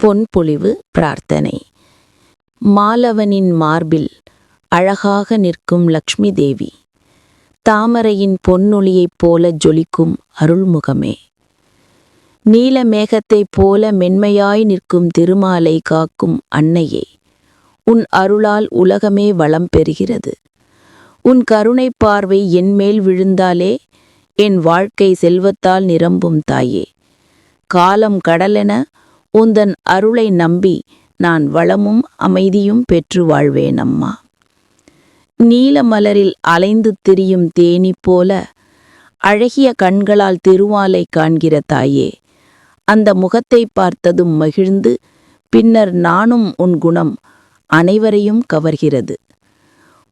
பொன்பொழிவு பிரார்த்தனை. மாலவனின் மார்பில் அழகாக நிற்கும் லக்ஷ்மி தேவி தாமரையின் பொன்னொழியைப் போல ஜொலிக்கும் அருள்முகமே. நீல மேகத்தைப் போல மென்மையாய் நிற்கும் திருமாலை காக்கும் அன்னையே. உன் அருளால் உலகமே வளம் பெறுகிறது. உன் கருணைப் பார்வை என்மேல் விழுந்தாலே என் வாழ்க்கை செல்வத்தால் நிரம்பும் தாயே. காலம் கடலென உந்தன் அருளை நம்பி நான் வளமும் அமைதியும் பெற்று வாழ்வேன் அம்மா நீல மலரில் அலைந்து திரியும் தேனி போல அழகிய கண்களால் திருமாலை காண்கிற தாயே அந்த முகத்தை பார்த்ததும் மகிழ்ந்து பின்னர் நானும் உன் குணம் அனைவரையும் கவர்கிறது.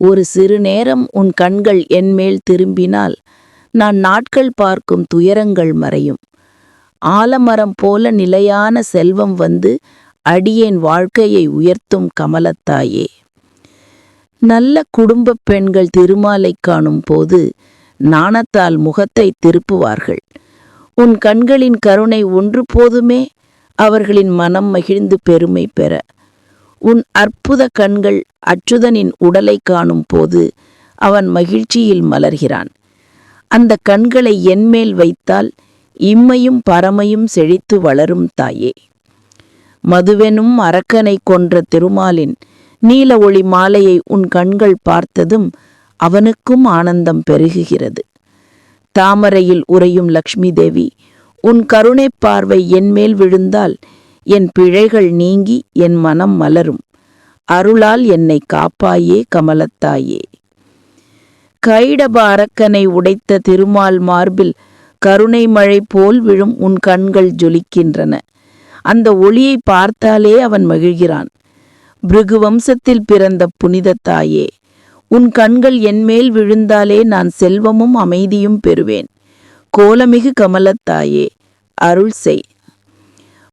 ஒரு சிறு நேரம் உன் கண்கள் என்மேல் திரும்பினால் நான் நாட்கள் பார்க்கும் துயரங்கள் மறையும். ஆலமரம் போல நிலையான செல்வம் வந்து அடியேன் வாழ்க்கையை உயர்த்தும் கமலத்தாயே. நல்ல குடும்பப் பெண்கள் திருமாலை காணும் போது நாணத்தால் முகத்தை திருப்புவார்கள். உன் கண்களின் கருணை ஒன்று போதுமே அவர்களின் மனம் மகிழ்ந்து பெருமை பெற. உன் அற்புத கண்கள் அச்சுதனின் உடலை காணும் போது அவன் மகிழ்ச்சியில் மலர்கிறான். அந்த கண்களை என்மேல் வைத்தால் இம்மையும் பரமையும் செழித்து வளரும் தாயே. மதுவெனும் அரக்கனை கொன்ற திருமாலின் நீல ஒளி மாலையை உன் கண்கள் பார்த்ததும் அவனுக்கும் ஆனந்தம் பெருகுகிறது. தாமரையில் உறையும் லக்ஷ்மி தேவி உன் கருணைப் பார்வை என்மேல் விழுந்தால் என் பிழைகள் நீங்கி என் மனம் மலரும். அருளால் என்னை காப்பாயே கமலத்தாயே. கைடப அரக்கனை உடைத்த திருமால் மார்பில் கருணை மழை போல் விழும் உன் கண்கள் ஜொலிக்கின்றன. அந்த ஒளியை பார்த்தாலே அவன் மகிழ்கிறான். பிருகு வம்சத்தில் பிறந்த புனித தாயே உன் கண்கள் என்மேல் விழுந்தாலே நான் செல்வமும் அமைதியும் பெறுவேன். கோலமிகு கமலத்தாயே அருள் செய்.